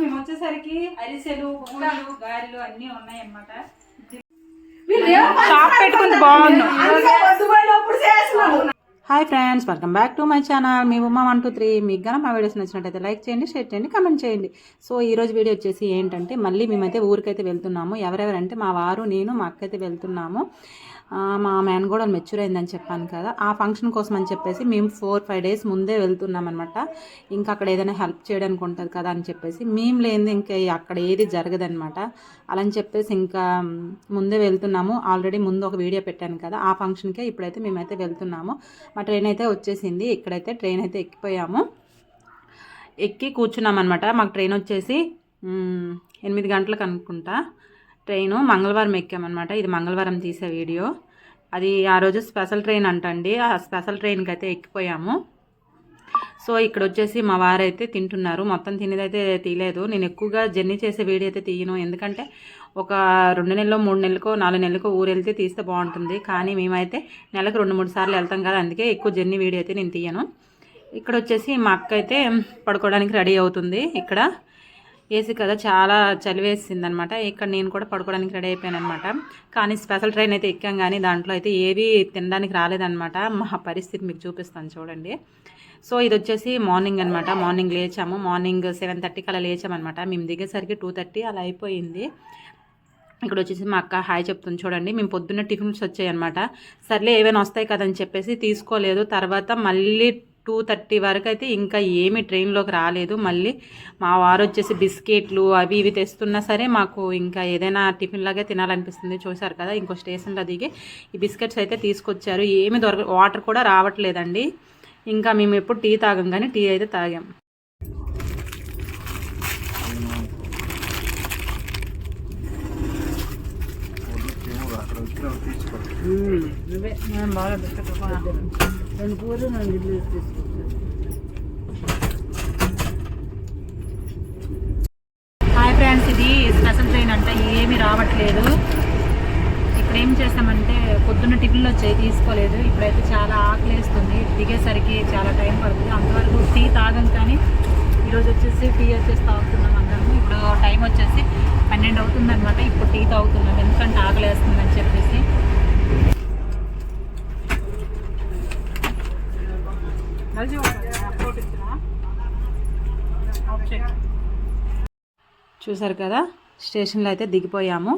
మేము వచ్చేసరికి అరిసెలు పూలు గారెలు అన్ని ఉన్నాయి అన్నమాట షాప్ పెట్టుకుంది బాగుండు పొద్దుపోయినప్పుడు చేసినాము hi friends welcome back to my channel. Me Uma one two three మీకు గన మా వీడియోస్ నచ్చినట్టయితే లైక్ చేయండి షేర్ చేయండి కమెంట్ చేయండి. సో ఈ రోజు వీడియో వచ్చేసి ఏంటంటే మళ్ళీ మేమైతే ఊరికైతే వెళ్తున్నాము. ఎవరెవరంటే మా వారు నేను మా అక్క అయితే వెళ్తున్నాము. మా మ్యాన్ కూడా మెచ్యూర్ అయిందని చెప్పాను కదా. ఆ ఫంక్షన్ కోసం అని చెప్పేసి మేము ఫోర్ ఫైవ్ డేస్ ముందే వెళ్తున్నాం అనమాట ఇంకా అక్కడ ఏదైనా హెల్ప్ చేయడానికి ఉంటుంది కదా అని చెప్పేసి మేము లేనిది ఇంకా అక్కడ ఏది జరగదనమాట అలా అని చెప్పేసి ఇంకా ముందే వెళ్తున్నాము. ఆల్రెడీ ముందు ఒక వీడియో పెట్టాను కదా. ఆ ఫంక్షన్కే ఇప్పుడైతే మేమైతే వెళ్తున్నాము. మా ట్రైన్ అయితే వచ్చేసింది. ఇక్కడైతే ట్రైన్ అయితే ఎక్కిపోయాము. ఎక్కి కూర్చున్నాం అనమాట మాకు ట్రైన్ వచ్చేసి ఎనిమిది గంటలకు అనుకుంటా. ట్రైను మంగళవారం ఎక్కామన్నమాట. ఇది మంగళవారం తీసే వీడియో. అది ఆ రోజు స్పెషల్ ట్రైన్ అంటండి. ఆ స్పెషల్ ట్రైన్కి అయితే ఎక్కిపోయాము. సో ఇక్కడ వచ్చేసి మా వారైతే తింటున్నారు. మొత్తం తినేదైతే తీయలేదు నేను ఎక్కువగా జర్నీ చేసే వీడియో అయితే తీయను. ఎందుకంటే ఒక రెండు నెలలో మూడు నెలలకో నాలుగు నెలలకో ఊరు వెళ్తే తీస్తే బాగుంటుంది. కానీ మేమైతే నెలకు రెండు మూడు సార్లు వెళ్తాం కదా అందుకే ఎక్కువ జర్నీ వీడియో అయితే నేను తీయను. ఇక్కడ వచ్చేసి మా అక్క అయితే పడుకోవడానికి రెడీ అవుతుంది. ఇక్కడ ఏసీ కదా చాలా చలి వేసింది అనమాట ఇక్కడ నేను కూడా పడుకోవడానికి రెడీ అయిపోయాను అనమాట కానీ స్పెషల్ ట్రైన్ అయితే ఎక్కాం కానీ దాంట్లో అయితే ఏవి తినడానికి రాలేదనమాట. మా పరిస్థితి మీకు చూపిస్తాను చూడండి. సో ఇది వచ్చేసి మార్నింగ్ అనమాట. మార్నింగ్ లేచాము. మార్నింగ్ సెవెన్ థర్టీకి అలా లేచామన్నమాట మేము దిగేసరికి టూ థర్టీ అలా అయిపోయింది. ఇక్కడ వచ్చేసి మా అక్క హాయ్ చెప్తుంది చూడండి. మేము పొద్దున్న టిఫిన్స్ వచ్చాయి అనమాట సర్లే ఏమైనా వస్తాయి కదని చెప్పేసి తీసుకోలేదు. తర్వాత మళ్ళీ టూ థర్టీ వరకు అయితే ఇంకా ఏమి ట్రైన్లోకి రాలేదు. మళ్ళీ మా వారు వచ్చేసి బిస్కెట్లు అవి ఇవి తెస్తున్నా సరే మాకు ఇంకా ఏదైనా టిఫిన్ లాగే తినాలనిపిస్తుంది. చూసారు కదా ఇంకో స్టేషన్లో దిగి ఈ బిస్కెట్స్ అయితే తీసుకొచ్చారు. ఏమి దొరక వాటర్ కూడా రావట్లేదండి. ఇంకా మేము ఎప్పుడు టీ తాగం కానీ టీ అయితే తాగాం. రెండు కూరలు ఇల్లు హాయ్ ఫ్రెండ్స్ ఇది స్పెషల్ ట్రైన్ అంట. ఏమీ రావట్లేదు. ఇప్పుడు ఏం చేస్తామంటే పొద్దున్న టిఫిన్లు వచ్చాయి తీసుకోలేదు. ఇప్పుడైతే చాలా ఆకలి వేస్తుంది. దిగేసరికి చాలా టైం పడుతుంది. అంతవరకు టీ తాగం కానీ ఈరోజు వచ్చేసి టీ వచ్చేసి తాగుతున్నాం అందరం. ఇప్పుడు టైం వచ్చేసి పన్నెండు అవుతుంది అనమాట ఇప్పుడు టీ తాగుతున్నాం. ఎందుకంటే ఆకలేస్తుందని చెప్పేసి. చూసారు కదా? స్టేషన్లో అయితే దిగిపోయాము.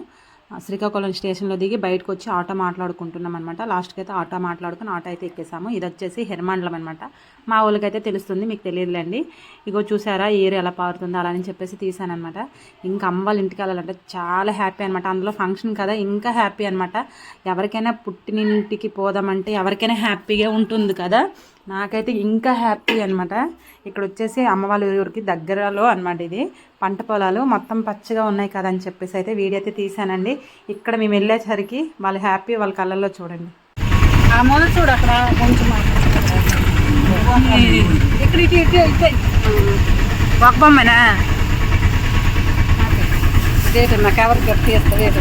శ్రీకాకుళం స్టేషన్లో దిగి బయటకు వచ్చి ఆటో మాట్లాడుకుంటున్నాం అనమాట లాస్ట్కి అయితే ఆటో మాట్లాడుకుని ఆటో అయితే ఎక్కేసాము. ఇది వచ్చేసి హెర్మాండలం అనమాట మా ఊళ్ళకైతే తెలుస్తుంది మీకు తెలియదులేండి. ఇగో చూసారా ఏరు ఎలా పారుతుందో అలా అని చెప్పేసి తీసానమాట ఇంకా అమ్మ వాళ్ళ ఇంటికి వెళ్ళాలంటే చాలా హ్యాపీ అనమాట అందులో ఫంక్షన్ కదా ఇంకా హ్యాపీ అనమాట ఎవరికైనా పుట్టినింటికి పోదామంటే ఎవరికైనా హ్యాపీగా ఉంటుంది కదా. నాకైతే ఇంకా హ్యాపీ అనమాట ఇక్కడ వచ్చేసి అమ్మ వాళ్ళ ఊరికి దగ్గరలో అనమాట ఇది. పంట పొలాలు మొత్తం పచ్చగా ఉన్నాయి కదా అని చెప్పేసి అయితే వీడియో అయితే తీసానండి ఇక్కడ మేము వెళ్ళేసరికి వాళ్ళ హ్యాపీ వాళ్ళ కళ్ళల్లో చూడండి. ఆ మొదలు చూడు అక్కడ కొంచెం ఇక్కడ ఇటు ఇటు ఇటు. ఒక బొమ్మనా? రేటు నాకు ఎవరికి గట్టి రేటు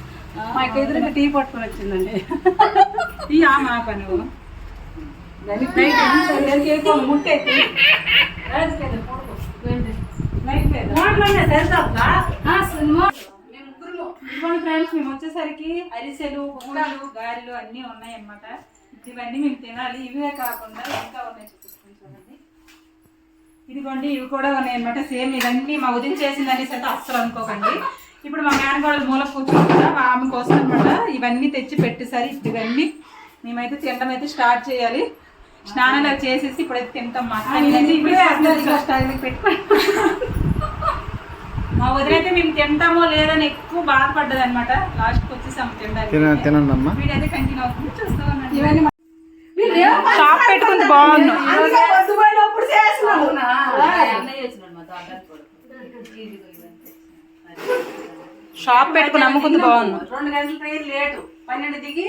మాకు ఎదురుగా టీ పట్టుకొని వచ్చిందండి. ఈ ఆ మా పని ఫ్రెండ్స్ మేము వచ్చేసరికి అరిసెలు పూలు గారెలు అన్నీ ఉన్నాయి అన్నమాట ఇవన్నీ మేము తినాలి. ఇవే కాకుండా ఇంకా ఉన్నాయి చూపిస్తాను చూడండి. ఇదిగోండి ఇవి కూడా ఉన్నాయి అనమాట సేమ్ ఇవన్నీ మా ఉదయం చేసిందని అయితే అస్సలు అనుకోకండి. ఇప్పుడు మా మేనగోడలు మూల కూర్చొని కూడా మా ఆమె కోసం అనమాట ఇవన్నీ తెచ్చి పెట్టేసరి ఇవన్నీ మేమైతే తినడం అయితే స్టార్ట్ చేయాలి. స్నానాలు అవి చేసేసి ఇప్పుడైతే తింటాం మా ఇప్పుడే మా వదిలైతే మేము తింటామో లేదని ఎక్కువ బాధపడ్డది అనమాట లాస్ట్కి వచ్చేసాము తినడానికి. తినండి అమ్మా. వీడైతే కంటిన్యూ అవుతుంది. చూస్తూ షాప్ పెట్టుకుంది బాగుండు. షాప్ పెట్టుకుని అమ్ముకుంది బాగుంది. రెండు గంటల ట్రైన్ లేటు పన్నెండు దిగి